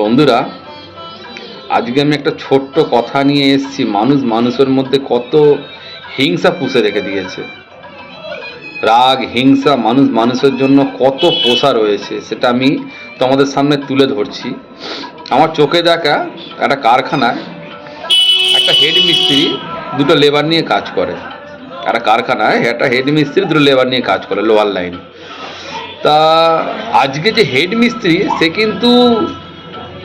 বন্ধুরা, আজকে আমি একটা ছোট্ট কথা নিয়ে এসেছি। মানুষ মানুষের মধ্যে কত হিংসা পুষে রেখে দিয়েছে। রাগ, হিংসা, মানুষ মানুষের জন্য কত পোষা রয়েছে সেটা আমি তোমাদের সামনে তুলে ধরছি। আমার চোখে দেখা একটা কারখানায় একটা হেড মিস্ত্রি দুটো লেবার নিয়ে কাজ করে। একটা কারখানায় একটা হেড মিস্ত্রি দুটো লেবার নিয়ে কাজ করে লোয়ার লাইন তা আজকে যে হেড মিস্ত্রি সে কিন্তু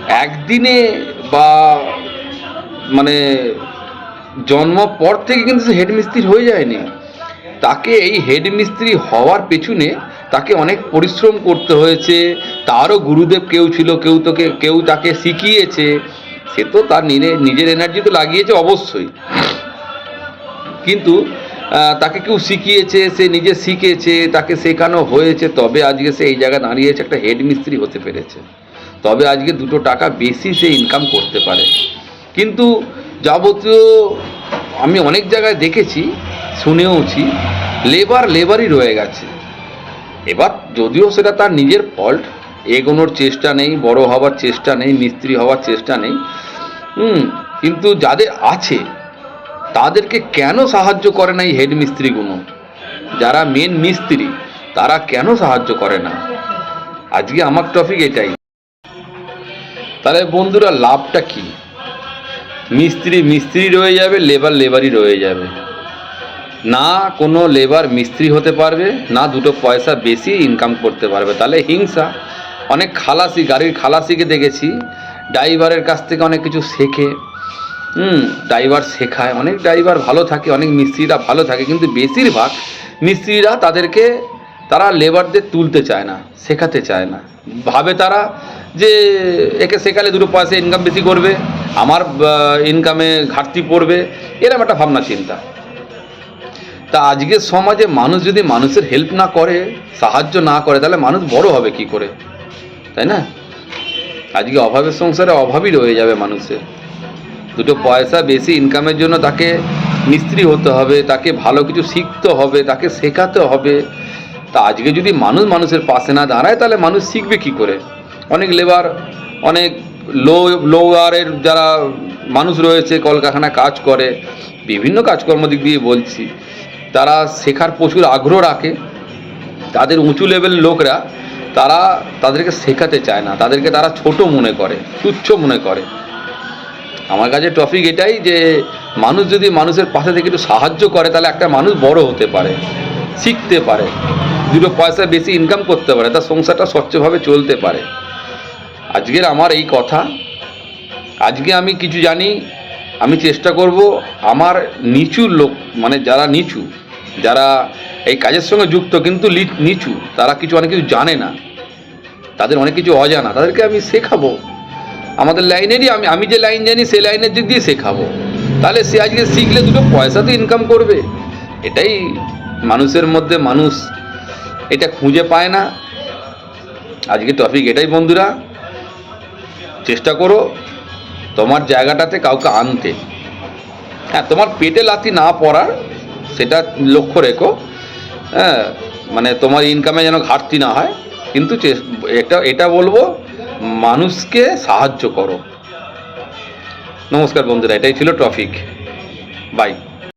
একদিনে বা মানে জন্ম পর থেকে কিন্তু সে হেড মিস্ত্রি হয়ে যায়নি। তাকে এই হেড মিস্ত্রি হওয়ার পেছনে তাকে অনেক পরিশ্রম করতে হয়েছে। তারও গুরুদেব কেউ ছিল, কেউ তোকে, কেউ তাকে শিখিয়েছে। সে তো তার নিজে- নিজের এনার্জি তো লাগিয়েছে অবশ্যই। কিন্তু তাকে কেউ শিখিয়েছে, সে নিজে শিখেছে, তাকে শেখানো হয়েছে। তবে আজকে সে এই জায়গায় দাঁড়িয়েছে, একটা হেড মিস্ত্রি হতে পেরেছে। তবে আজকে দুটো টাকা বেশি সে ইনকাম করতে পারে। কিন্তু যাবতীয় আমি অনেক জায়গায় দেখেছি, শুনেওছি লেবার লেবারই রয়ে গেছে। এবার যদিও সেটা তার নিজের ফল্ট এগোনোর চেষ্টা নেই, বড় হওয়ার চেষ্টা নেই, মিস্ত্রি হওয়ার চেষ্টা নেই, হুম, কিন্তু যাদের আছে, তাদেরকে কেন সাহায্য করে না এই হেড মিস্ত্রিগুলো? যারা মেন মিস্ত্রি, তারা কেন সাহায্য করে না? আজকে আমার টপিক এটাই। তাহলে বন্ধুরা লাভটা কি? মিস্ত্রি মিস্ত্রি রয়ে যাবে, লেবার লেবারই রয়ে যাবে। না কোনো লেবার মিস্ত্রি হতে পারবে, না দুটো পয়সা বেশি ইনকাম করতে পারবে। তাহলে হিংসা। অনেক খালাসি, গাড়ির খালাসিকে দেখেছি। ড্রাইভারের কাছ থেকে অনেক কিছু শেখে। হুম, ড্রাইভার শেখায়। অনেক ড্রাইভার ভালো থাকে, অনেক মিস্ত্রিরা ভালো থাকে, কিন্তু বেশিরভাগ মিস্ত্রিরা তাদেরকে, তারা লেবারদের তুলতে চায় না, শেখাতে চায় না। ভাবে তারা যে একে শেখালে দুটো পয়সা ইনকাম বেশি করবে, আমার ইনকামে ঘাটতি পড়বে এরকম একটা ভাবনা, চিন্তা। তা আজকের সমাজে মানুষ যদি মানুষের হেল্প না করে, সাহায্য না করে, তাহলে মানুষ বড় হবে কি করে? তাই না? আজকে অভাবের সংসারে অভাবই রয়ে যাবে মানুষের। দুটো পয়সা বেশি ইনকামের জন্য তাকে মিস্ত্রি হতে হবে, তাকে ভালো কিছু শিখতে হবে, তাকে শেখাতে হবে। তা আজকে যদি মানুষ মানুষের পাশে না দাঁড়ায়, তাহলে মানুষ শিখবে কি করে? অনেক লেবার অনেক লো লোয়ারের যারা মানুষ রয়েছে কলকারখানায় কাজ করে, বিভিন্ন কাজকর্ম দিক দিয়ে বলছি, তারা শেখার প্রচুর আগ্রহ রাখে। তাদের উঁচু লেভেল লোকরা, তারা তাদেরকে শেখাতে চায় না। তাদেরকে তারা ছোট মনে করে, তুচ্ছ মনে করে। আমার কাছে টপিক এটাই যে, মানুষ যদি মানুষের পাশে থেকে একটু সাহায্য করে, তাহলে একটা মানুষ বড় হতে পারে, শিখতে পারে। দুটো পয়সা বেশি ইনকাম করতে পারে, তার সংসারটা স্বচ্ছভাবে চলতে পারে। আজকের আমার এই কথা। আজকে আমি কিছু জানি, আমি চেষ্টা করব আমার নিচু লোক মানে যারা নিচু, যারা এই কাজের সঙ্গে যুক্ত কিন্তু নিচু, তারা কিছু অনেক কিছু জানে না। তাদের অনেক কিছু অজানা, তাদেরকে আমি শেখাবো। আমাদের লাইনেরই আমি আমি যে লাইন জানি সেই লাইনের দিক দিয়ে শেখাবো। তাহলে সে আজকে শিখলে দুটো পয়সা তো ইনকাম করবে। এটাই মানুষের মধ্যে, মানুষ এটা খুঁজে পায় না। আজকে টপিক এটাই বন্ধুরা। চেষ্টা করো তোমার জায়গাটাতে কাউকে আনতে। হ্যাঁ তোমার পেটে লাথি না পড়ার সেটা লক্ষ্য রেখো। হ্যাঁ মানে তোমার ইনকামে যেন ঘাটতি না হয়, কিন্তু এটা এটা বলব, মানুষকে সাহায্য করো। নমস্কার বন্ধুরা, এটাই ছিল টপিক বাই।